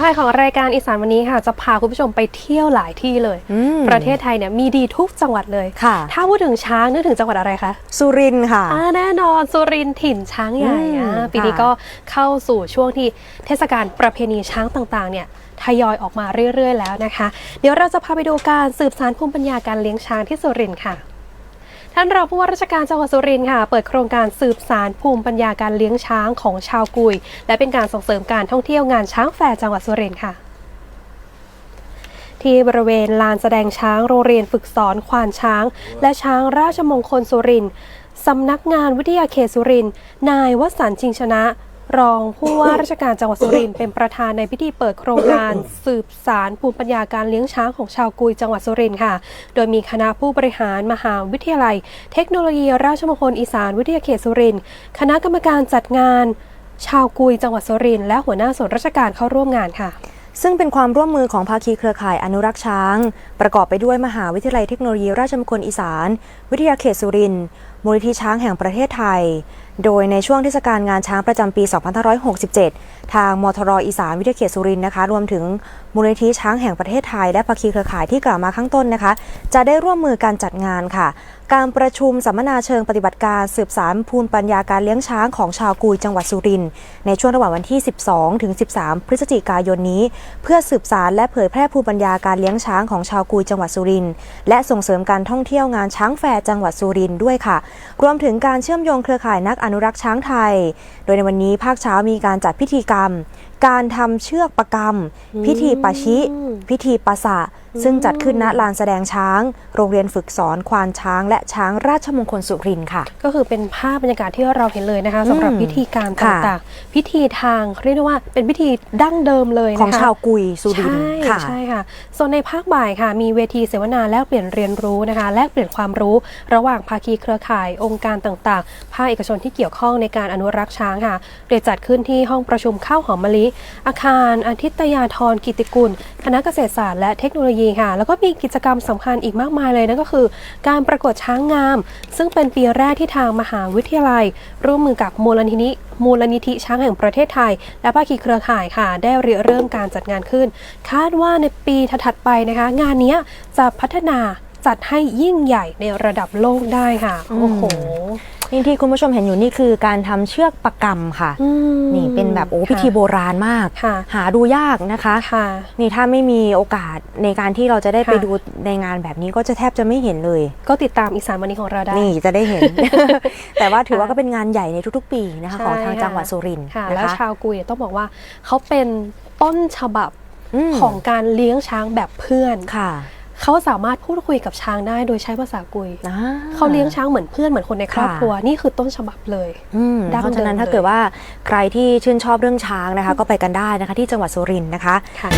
ท้ายของรายการอีสานวันนี้ค่ะ จะพาคุณผู้ชมไปเที่ยวหลายที่เลยอืมประเทศไทยเนี่ยมีดีทุกจังหวัดเลยค่ะ ถ้าพูดถึงช้างนึกถึงจังหวัดอะไรคะสุรินทร์ค่ะอ่าแน่นอนสุรินทร์ถิ่นช้างใหญ่อืมอ่าปีนี้ค่ะก็เข้าสู่ช่วงที่เทศกาลประเพณีช้างต่างๆเนี่ยทยอยออกมาเรื่อยๆ แล้วนะคะ เดี๋ยวเราจะพาไปดูการสืบสานภูมิปัญญาการเลี้ยงช้างที่สุรินทร์ค่ะ ท่านรองผู้ว่าราชการจังหวัดสุรินทร์ค่ะ เปิดโครงการสืบสารภูมิปัญญาการเลี้ยงช้างของชาวกุย และเป็นการส่งเสริมการท่องเที่ยวงานช้างแฟร์จังหวัดสุรินทร์ค่ะที่บริเวณลานแสดงช้างโรงเรียนฝึกสอนควานช้าง และช้างราชมงคลสุรินทร์สำนักงานวิทยาเขตสุรินทร์นายวสันต์ชิงชนะ รองผู้ว่าราชการจังหวัดสุรินทร์เป็นประธานในพิธีเปิดโครงการสืบสารภูมิปัญญาการเลี้ยงช้างของชาวกุยจังหวัดสุรินทร์ค่ะ โดยมีคณะผู้บริหารมหาวิทยาลัย เทคโนโลยีราชมงคลอีสานวิทยาเขตสุรินทร์คณะกรรมการจัดงาน ชาวกุยจังหวัดสุรินทร์และหัวหน้าส่วนราชการเข้าร่วมงานค่ะซึ่งเป็นความร่วมมือของภาคีเครือข่ายอนุรักษ์ช้าง ประกอบไปด้วยมหาวิทยาลัยเทคโนโลยีราชมงคลอีสาน วิทยาเขตสุรินทร์มูลนิธิช้างแห่งประเทศไทย โดยในช่วงเทศกาลงานช้างประจำปี 2567 ทางมทรอีสานวิทยาเขตสุรินทร์นะคะ รวมถึงมูลนิธิช้างแห่งประเทศไทย และภาคีเครือข่ายที่กล่าวมาข้างต้นนะคะ จะได้ร่วมมือการจัดงานค่ะ การประชุมสัมมนาเชิงปฏิบัติการสืบสารภูมิปัญญาการเลี้ยงช้างของชาวกุยจังหวัดสุรินทร์ในช่วงระหว่างวันที่ 12 ถึง 13 พฤศจิกายนนี้ เพื่อสืบสารและเผยแพร่ภูมิปัญญาการเลี้ยงช้างของชาวกุยจังหวัดสุรินทร์และส่งเสริมการท่องเที่ยวงานช้างแฟร์จังหวัดสุรินทร์ด้วยค่ะรวมถึงการเชื่อมโยงเครือข่ายนักอนุรักษ์ช้างไทย โดยในวันนี้ภาคเช้ามีการจัดพิธีกรรม การทำเชือกประกรรม พิธีปะชิ พิธีปะสะ ซึ่งจัดขึ้นณลานแสดงช้าง โรงเรียนฝึกสอนควานช้าง และช้างราชมงคลสุรินทร์ค่ะ ก็คือเป็นภาพบรรยากาศที่เราเห็นเลยนะคะสำหรับอืมพิธีการตค่ะ่างๆ พิธีทางเรียกได้ว่าเป็นพิธีดั้งเดิมเลยนะคะของชาวกุยสุรินทร์ใช่ค่ะใช่ค่ะส่วนในภาคบ่ายค่ะ มีเวทีเสวนาแลกเปลี่ยนเรียนรู้นะคะ แลกเปลี่ยนความรู้ ระหว่างภาคีเครือข่ายองค์การต่างๆ ภาคเอกชนที่เกี่ยวข้องในการอนุรักษ์ช้างค่ะเดยจัดขึ้นที่ห้องประชุมข้าวหอมมะลิอาคารอาทิตยาธรกิติกุล คณะเกษตรศาสตร์และเทคโนโลยีค่ะ แล้วก็มีกิจกรรมสำคัญอีกมากมายเลยนั่นก็คือ การประกวดช้างงาม ซึ่งเป็นปีแรกที่ทางมหาวิทยาลัย ร่วมมือกับมูลนิธิมูลนิธิช้างแห่งประเทศไทย และภาคีเครือข่ายค่ะ ได้ริเริ่มการจัดงานขึ้น คาดว่าในปีถัดไปนะคะ งานนี้จะพัฒนาจัดให้ยิ่งใหญ่ในระดับโลกได้ค่ะ โอ้โห นี่ที่คุณผู้ชมเห็นอยู่นี่คือการทำเชือกประกรรมค่ะอืมนี่เป็นแบบโอ้ค่ะพิธีโบราณมากค่ะหาดูยากนะคะค่ะนี่ถ้าไม่มีโอกาสในการที่เราจะได้ค่ะไปดูในงานแบบนี้ก็จะแทบจะไม่เห็นเลย ก็ติดตามอีสานวันนี้ของเราได้นี่จะได้เห็น แต่ว่าถือว่าค่ะก็เป็นงานใหญ่ในทุกๆ ปีนะคะใช่ของทางค่ะจังหวัดสุรินทร์ค่ะนะแล้วคะชาวกุยต้องบอกว่าเขาเป็นต้นฉบับมของการเลี้ยงช้างแบบเพื่อนค่ะ เขาสามารถพูดคุยกับช้างได้โดยใช้ภาษากุยอ่เขาเลี้ยงช้างเหมือนเพื่อนเหมือนคนในครอบค่ะครัวนี่คือต้นฉบับเลยอืมดั้งเพราะฉะนั้นเดิมถ้าเกิดว่าใครที่ชื่นชอบเรื่องช้างนะคะ ก็ไปกันได้นะคะ ที่จังหวัดสุรินทร์นะคะค่ะ